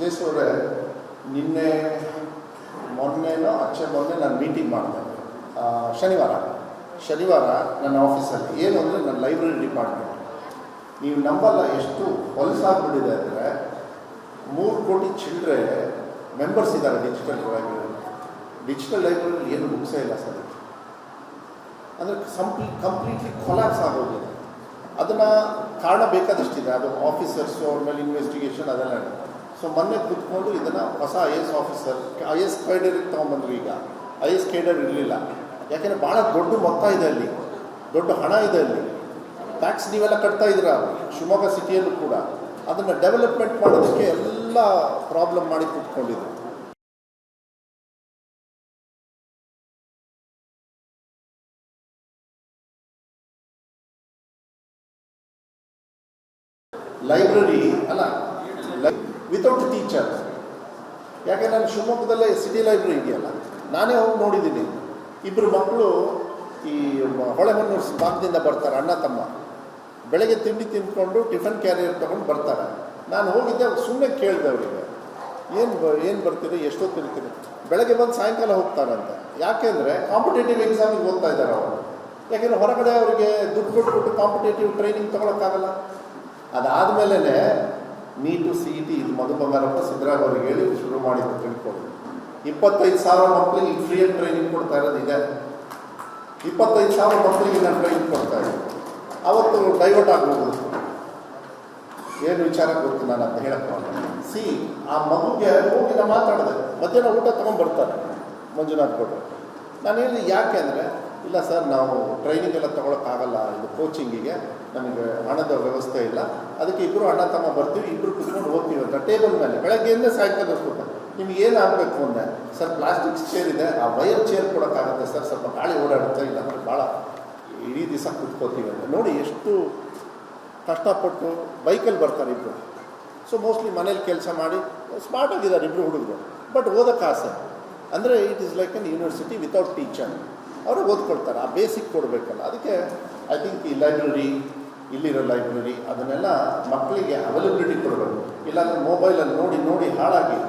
ಅವರೇ ನಿನ್ನೆ ಮೊನ್ನೆನೋ ಆಚೆ ಮೊನ್ನೆ ನಾನು ಮೀಟಿಂಗ್ ಮಾಡಿದೆ. ಶನಿವಾರ. ಶನಿವಾರ ನನ್ನ ಆಫೀಸಲ್ಲಿ ಏನು ಅಂದರೆ ನನ್ನ ಲೈಬ್ರರಿ ಡಿಪಾರ್ಟ್ಮೆಂಟ್ ನೀವು ನಂಬಲ್ಲ ಎಷ್ಟು ಹೊಲಸಾಗ್ಬಿಟ್ಟಿದೆ ಅಂದರೆ ಮೂರು ಕೋಟಿ ಚಿಲ್ಡ್ರೆ ಮೆಂಬರ್ಸ್ ಇದ್ದಾರೆ ಡಿಜಿಟಲ್ ಲೈಬ್ರರಿ ಡಿಜಿಟಲ್ ಲೈಬ್ರರಿ ಏನು ಬುಕ್ಸೇ ಇಲ್ಲ ಸರ್. ಅಂದರೆ ಕಂಪ್ಲೀ ಕಂಪ್ಲೀಟ್ಲಿ ಕೊಲಾಪ್ಸ್ ಆಗೋಗಿದೆ ಅದನ್ನು ಕಾರಣ ಬೇಕಾದಷ್ಟಿದೆ. ಅದು ಆಫೀಸರ್ಸು ಅವ್ರ ಮೇಲೆ ಇನ್ವೆಸ್ಟಿಗೇಷನ್ ಅದೆಲ್ಲ ಸೊ ಮೊನ್ನೆ ಕೂತ್ಕೊಂಡು ಇದನ್ನು ಹೊಸ I S officer I S ಕೈಡರಿಗೆ ತೊಗೊಂಬಂದ್ರು ಈಗ. ಐ ಎಸ್ ಕೈಡರ್ ಇರಲಿಲ್ಲ. ಯಾಕೆಂದರೆ ಭಾಳ ದೊಡ್ಡ ಮೊತ್ತ ಇದೆ ಅಲ್ಲಿ. ದೊಡ್ಡ ಹಣ ಇದೆ ಅಲ್ಲಿ. ಟ್ಯಾಕ್ಸ್ ನೀವೆಲ್ಲ ಕಟ್ತಾ ಇದ್ದೀರಾ, ಶಿವಮೊಗ್ಗ ಸಿಟಿಯಲ್ಲೂ ಕೂಡ. ಅದನ್ನು ಡೆವಲಪ್ಮೆಂಟ್ ಮಾಡೋದಕ್ಕೆ ಎಲ್ಲ ಪ್ರಾಬ್ಲಮ್ ಮಾಡಿ ಕೂತ್ಕೊಂಡಿದ್ರು. ಲೈಬ್ರರಿ ಅಲ್ಲ ವಿತೌಟ್ ಟೀಚರ್ ಯಾಕೆ ನಾನು ಶಿವಮೊಗ್ಗದಲ್ಲೇ ಸಿಟಿ ಲೈಬ್ರರಿ ಇದೆಯಲ್ಲ, ನಾನೇ ಹೋಗಿ ನೋಡಿದ್ದೀನಿ. ಇಬ್ಬರು ಮಕ್ಕಳು ಈ ಹೊಳೆಮನ್ನೂರು ಭಾಗದಿಂದ ಬರ್ತಾರೆ, ಅಣ್ಣ ತಮ್ಮ. ಬೆಳಗ್ಗೆ ತಿಂಡಿ ತಿಂದ್ಕೊಂಡು ಟಿಫನ್ ಕ್ಯಾರಿಯರ್ ತೊಗೊಂಡು ಬರ್ತಾರೆ. ನಾನು ಹೋಗಿದ್ದೆ ಸುಮ್ಮನೆ ಕೇಳಿದೆ ಅವರಿಗೆ. ಏನು ಏನು ಬರ್ತೀರಿ, ಎಷ್ಟೊತ್ತು ತಿಂತೀರಿ ಬೆಳಗ್ಗೆ ಬಂದು ಸಾಯಂಕಾಲ ಹೋಗ್ತಾರಂತೆ. ಯಾಕೆಂದರೆ ಕಾಂಪಿಟೇಟಿವ್ ಎಕ್ಸಾಮಿಗೆ ಓದ್ತಾ ಇದ್ದಾರೆ ಅವರು. ಯಾಕೆಂದರೆ ಹೊರಗಡೆ ಅವರಿಗೆ ದುಡ್ಡು ಕೊಟ್ಬಿಟ್ಟು ಕಾಂಪಿಟೇಟಿವ್ ಟ್ರೈನಿಂಗ್ ತೊಗೊಳಕ್ಕಾಗಲ್ಲ. ಅದಾದಮೇಲೆ ನೀಟು ಸಿ ಇ ಟಿ ಇದು ಮಧು ಬಂಗಾರಪ್ಪ ಸಿದ್ದರಾಮಯ್ಯ ಅವ್ರಿಗೆ ಹೇಳಿ ಶುರು ಮಾಡಿದ್ರು ತಿಳ್ಕೊಂಡು ಇಪ್ಪತ್ತೈದು ಸಾವಿರ ಮಕ್ಕಳಿಗೆ ಫ್ರೀ ಫ್ರೀಯಾಗಿ ಟ್ರೈನಿಂಗ್ ಕೊಡ್ತಾ ಇರೋದು ಇದೆ. ಇಪ್ಪತ್ತೈದು ಸಾವಿರ ಮಕ್ಕಳಿಗೆ ನಾನು ಟ್ರೈನಿಂಗ್ ಕೊಡ್ತಾ ಇದ್ದೀನಿ. ಅವತ್ತು ಡೈವರ್ಟ್ ಆಗ್ಬೋದು. ಏನು ವಿಚಾರ ಗೊತ್ತು ನಾನು ಅಂತ ಹೇಳಕ್ಕೆ ಸಿ, ಆ ಮಗುಗೆ ಹೋಗಿ ನಾನು ಮಾತಾಡಿದೆ. ಮಧ್ಯಾಹ್ನ ಊಟ ತಗೊಂಡ್ಬರ್ತಾರೆ ಮಂಜುನಾಥ್ ಕೊಟ್ಟರು ನಾನು ಹೇಳಿದೆ, ಯಾಕೆ ಅಂದರೆ ಇಲ್ಲ ಸರ್, ನಾವು ಟ್ರೈನಿಂಗ್ ಎಲ್ಲ ತೊಗೊಳಕ್ಕಾಗಲ್ಲ ಇದು ಕೋಚಿಂಗಿಗೆ ನಮಗೆ ಹಣದ ವ್ಯವಸ್ಥೆ ಇಲ್ಲ. ಅದಕ್ಕೆ ಇಬ್ಬರು ಅಣ್ಣ ತಮ್ಮ ಬರ್ತೀವಿ ಇಬ್ಬರು ಕುತ್ಕೊಂಡು ಹೋಗ್ತೀವಿ ಅಂತ ಟೇಬಲ್ ಮೇಲೆ. ಬೆಳಗ್ಗೆಯಿಂದ ಸಾಯಂಕಾಲ ಕೂತ ನಿಮ್ಗೆ ಏನು ಆಗಬೇಕು ಅಂದೆ ಸರ್ ಪ್ಲಾಸ್ಟಿಕ್ ಚೇರ್ ಇದೆ. ಆ ವೈರ್ ಚೇರ್ ಕೊಡೋಕ್ಕಾಗುತ್ತೆ ಸರ್. ಸ್ವಲ್ಪ ಗಾಳಿ ಓಡಾಡುತ್ತೆ ಇಲ್ಲ ಅಂದರೆ ಭಾಳ ಇಡೀ ದಿವಸ ಕುತ್ಕೋತೀವಿ ಅಂತ. ನೋಡಿ ಎಷ್ಟು ಕಷ್ಟಪಟ್ಟು ಬೈಕಲ್ಲಿ ಬರ್ತಾರೆ ಇಬ್ಬರು ಸೊ ಮೋಸ್ಟ್ಲಿ ಮನೇಲಿ ಕೆಲಸ ಮಾಡಿ ಸ್ಮಾರ್ಟ್ ಆಗಿದ್ದಾರೆ ಇಬ್ಬರು ಹುಡುಗರು. ಬಟ್ ಓದೋಕ್ಕೆ ಆಸೆ. ಅಂದರೆ it is like an university without teacher ಅವರು ಓದ್ಕೊಳ್ತಾರೆ. ಆ ಬೇಸಿಕ್ ಕೊಡಬೇಕಲ್ಲ. ಅದಕ್ಕೆ ಐ ಥಿಂಕ್ ಈ ಲೈಬ್ರರಿ ಇಲ್ಲಿರೋ ಲೈಬ್ರರಿ ಅದನ್ನೆಲ್ಲ ಮಕ್ಕಳಿಗೆ ಅವೈಲಬಿಲಿಟಿ ಕೊಡಬೇಕು. ಇಲ್ಲಾಂದರೆ ಮೊಬೈಲಲ್ಲಿ ನೋಡಿ ನೋಡಿ ಹಾಳಾಗಿ.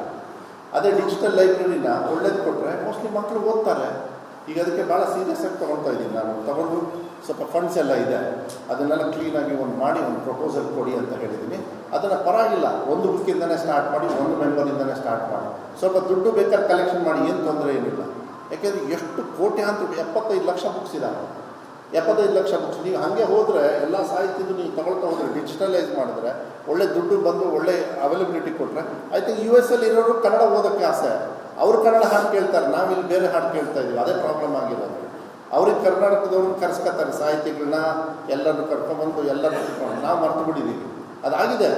ಅದೇ ಡಿಜಿಟಲ್ ಲೈಬ್ರರಿನ ಒಳ್ಳೇದು ಕೊಟ್ಟರೆ ಮೋಸ್ಟ್ಲಿ ಮಕ್ಕಳು ಓದ್ತಾರೆ. ಈಗ ಅದಕ್ಕೆ ಭಾಳ ಸೀರಿಯಸ್ ಆಗಿ ತೊಗೊಳ್ತಾ ಇದ್ದೀನಿ ನಾನು. ತಗೊಂಡು ಸ್ವಲ್ಪ ಫಂಡ್ಸ್ ಎಲ್ಲ ಇದೆ. ಅದನ್ನೆಲ್ಲ ಕ್ಲೀನಾಗಿ ಒಂದು ಮಾಡಿ, ಒಂದು ಪ್ರಪೋಸಲ್ ಕೊಡಿ ಅಂತ ಹೇಳಿದ್ದೀನಿ. ಅದನ್ನು ಪರವಾಗಿಲ್ಲ. ಒಂದು ಬುಕ್ಕಿಂದನೇ ಸ್ಟಾರ್ಟ್ ಮಾಡಿ, ಒಂದು ಮೆಂಬರಿಂದನೇ ಸ್ಟಾರ್ಟ್ ಮಾಡಿ. ಸ್ವಲ್ಪ ದುಡ್ಡು ಬೇಕಾದ್ರೆ ಕಲೆಕ್ಷನ್ ಮಾಡಿ. ಏನು ತೊಂದರೆ ಏನಿಲ್ಲ. ಯಾಕೆಂದರೆ ಎಷ್ಟು ಕೋಟ್ಯಾಂತರ ಎಪ್ಪತ್ತೈದು ಲಕ್ಷ ಬುಕ್ಸ್ ಇದ್ದಾವೆ ಎಪ್ಪತ್ತೈದು ಲಕ್ಷ ಬುಕ್ಸ್ ನೀವು ಹಾಗೆ ಹೋದರೆ ಎಲ್ಲ ಸಾಹಿತ್ಯದ್ದು ನೀವು ತಗೊಳ್ತಾ ಹೋದರೆ ಡಿಜಿಟಲೈಸ್ ಮಾಡಿದ್ರೆ, ಒಳ್ಳೆ ದುಡ್ಡು ಬಂದು ಒಳ್ಳೆ ಅವೈಲಬಿಲಿಟಿ ಕೊಟ್ಟರೆ ಐ ಥಿಂಕ್ ಯು ಎಸ್ ಅಲ್ಲಿ ಇರೋರು ಕನ್ನಡ ಓದೋಕ್ಕೆ ಆಸೆ. ಅವರು ಕನ್ನಡ ಹಾಡು ಕೇಳ್ತಾರೆ, ನಾವಿಲ್ಲಿ ಬೇರೆ ಹಾಡು ಕೇಳ್ತಾ ಇದೀವಿ ಅದೇ ಪ್ರಾಬ್ಲಮ್ ಆಗಿರೋದು. ಅವ್ರಿಗೆ ಕರ್ನಾಟಕದವ್ರನ್ನ ಕರೆಸ್ಕೊತಾರೆ ಸಾಹಿತಿಗಳನ್ನ ಎಲ್ಲರನ್ನು ಕರ್ಕೊಂಬಂದು ಎಲ್ಲರನ್ನು ಕರ್ಕೊಂಡು ನಾವು ಮರ್ತು ಬಿಟ್ಟಿದ್ದೀವಿ ಅದಾಗಿದೆ.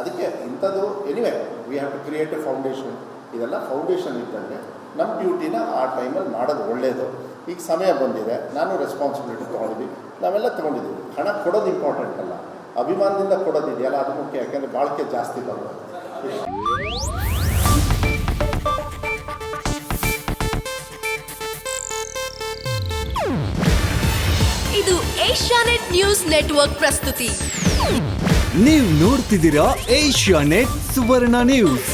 ಅದಕ್ಕೆ ಇಂಥದ್ದು anyway we have to create a foundation ಇದೆಲ್ಲ ಫೌಂಡೇಶನ್ ಇದ್ದಂಗೆ. ನಮ್ಮ ಡ್ಯೂಟಿನ ಆ ಟೈಮಲ್ಲಿ ಮಾಡೋದು ಒಳ್ಳೆಯದು ಈಗ ಸಮಯ ಬಂದಿದೆ. ನಾನು ರೆಸ್ಪಾನ್ಸಿಬಿಲಿಟಿ ತೊಗೊಂಡಿದ್ದೀನಿ. ನಾವೆಲ್ಲ ತೊಗೊಂಡಿದ್ದೀವಿ. ಹಣ ಕೊಡೋದು ಇಂಪಾರ್ಟೆಂಟ್ ಅಲ್ಲ. ಅಭಿಮಾನದಿಂದ ಕೊಡೋದಿದೆಯಲ್ಲ ಅದು ಮುಖ್ಯ. ಯಾಕೆಂದರೆ ಬಾಳಿಕೆ ಜಾಸ್ತಿ ಬರೋದು ಇದು ಏಷ್ಯಾನೆಟ್ ನ್ಯೂಸ್ ನೆಟ್ವರ್ಕ್ ಪ್ರಸ್ತುತಿ. ನೀವು ನೋಡ್ತಿದ್ದೀರಾ ಏಷ್ಯಾನೆಟ್ ಸುವರ್ಣ ನ್ಯೂಸ್